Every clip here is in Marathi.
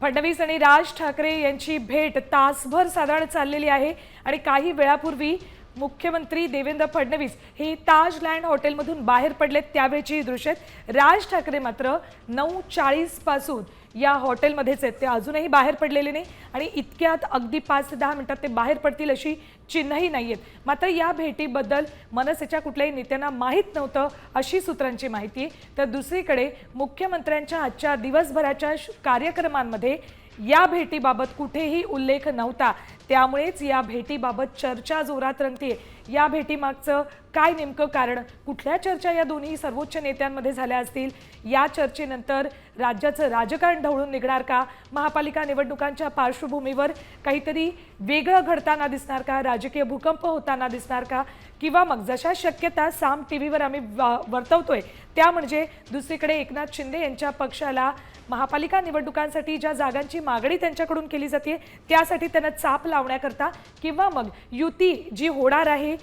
फडणवीस आणि राज ठाकरे यांची भेट तासभर साधारण चाललेली आहे आणि काही वेळापूर्वी मुख्यमंत्री देवेंद्र फडणवीस हे ताज लँड हॉटेलमधून बाहेर पडलेत त्यावेळची दृश्य आहेत. राज ठाकरे मात्र नऊ चाळीसपासून या हॉटेलमध्येच आहेत. ते अजूनही बाहेर पडलेले नाही आणि इतक्यात अगदी पाच ते दहा मिनिटात ते बाहेर पडतील अशी चिन्हही नाही आहेत. मात्र या भेटीबद्दल मनसेच्या कुठल्याही नेत्यांना माहीत नव्हतं अशी सूत्रांची माहिती आहे. तर दुसरीकडे मुख्यमंत्र्यांच्या आजच्या दिवसभराच्या श- कार्यक्रमांमध्ये या भेटीबाबत कुठेही उल्लेख नव्हता. त्यामुळेच या भेटीबाबत चर्चा जोरात रंगते या भेटीमागचं काय नेमकं कारण? कुठल्या चर्चा या दोन्ही सर्वोच्च नेत्यांमध्ये झाल्या असतील? या चर्चेनंतर राज्याचं राजकारण ढवळून निघणार का? महापालिका निवडणुकांच्या पार्श्वभूमीवर काहीतरी वेगळं घडताना दिसणार का? राजकीय भूकंप होताना दिसणार का? किंवा मग जशा शक्यता साम टी व्हीवर आम्ही वर्तवतोय त्या म्हणजे दुसरीकडे एकनाथ शिंदे यांच्या पक्षाला महापालिका निवडणुकांसाठी ज्या जागांची मागणी त्यांच्याकडून केली जाते त्यासाठी त्यांना चाप लावण्याकरता किंवा मग युती जी होणार आहे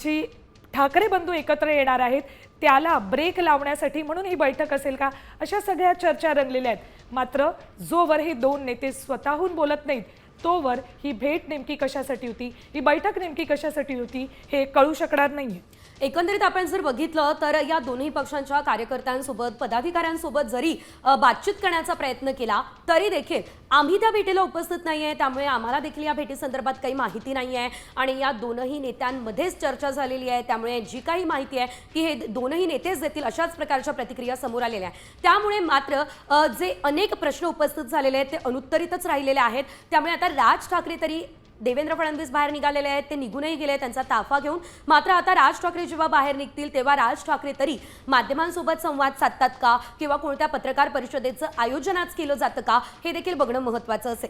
जी ठाकरे बंधू एकत्र येणार आहेत त्याला ब्रेक लावण्यासाठी म्हणून ही बैठक असेल का? अशा सगळ्या चर्चा रंगलेल्या आहेत. मात्र जोवर हे दोन नेते स्वतःहून बोलत नाहीत तोवर ही भेट नेमकी कशासाठी होती? ही बैठक नेमकी कशासाठी होती? हे कळू शकणार नाहीये. एकंदरीत आपण जर बघितलं तर या दोन्ही पक्षांच्या कार्यकर्त्यांसोबत पदाधिकाऱ्यांसोबत जरी बातचीत करण्याचा प्रयत्न केला तरी देखील आम्ही त्या भेटीला उपस्थित नाही आहे त्यामुळे आम्हाला देखील या भेटीसंदर्भात काही माहिती नाही आहे आणि या दोनही नेत्यांमध्येच चर्चा झालेली आहे त्यामुळे जी काही माहिती आहे ती हे दोनही नेतेच देतील अशाच प्रकारच्या प्रतिक्रिया समोर आलेल्या आहेत. त्यामुळे मात्र जे अनेक प्रश्न उपस्थित झालेले आहेत ते अनुत्तरितच राहिलेले आहेत. त्यामुळे आता राज ठाकरे तरी देवेंद्र फडणवीस बाहेर निघालेले आहेत ते निघूनही गेले त्यांचा ताफा घेऊन. मात्र आता राज ठाकरे जेव्हा बाहेर निघतील तेव्हा राज ठाकरे तरी माध्यमांसोबत संवाद साधतात का? किंवा कोणत्या पत्रकार परिषदेचं आयोजन आज केलं जातं का? हे देखील बघणं महत्त्वाचं असेल.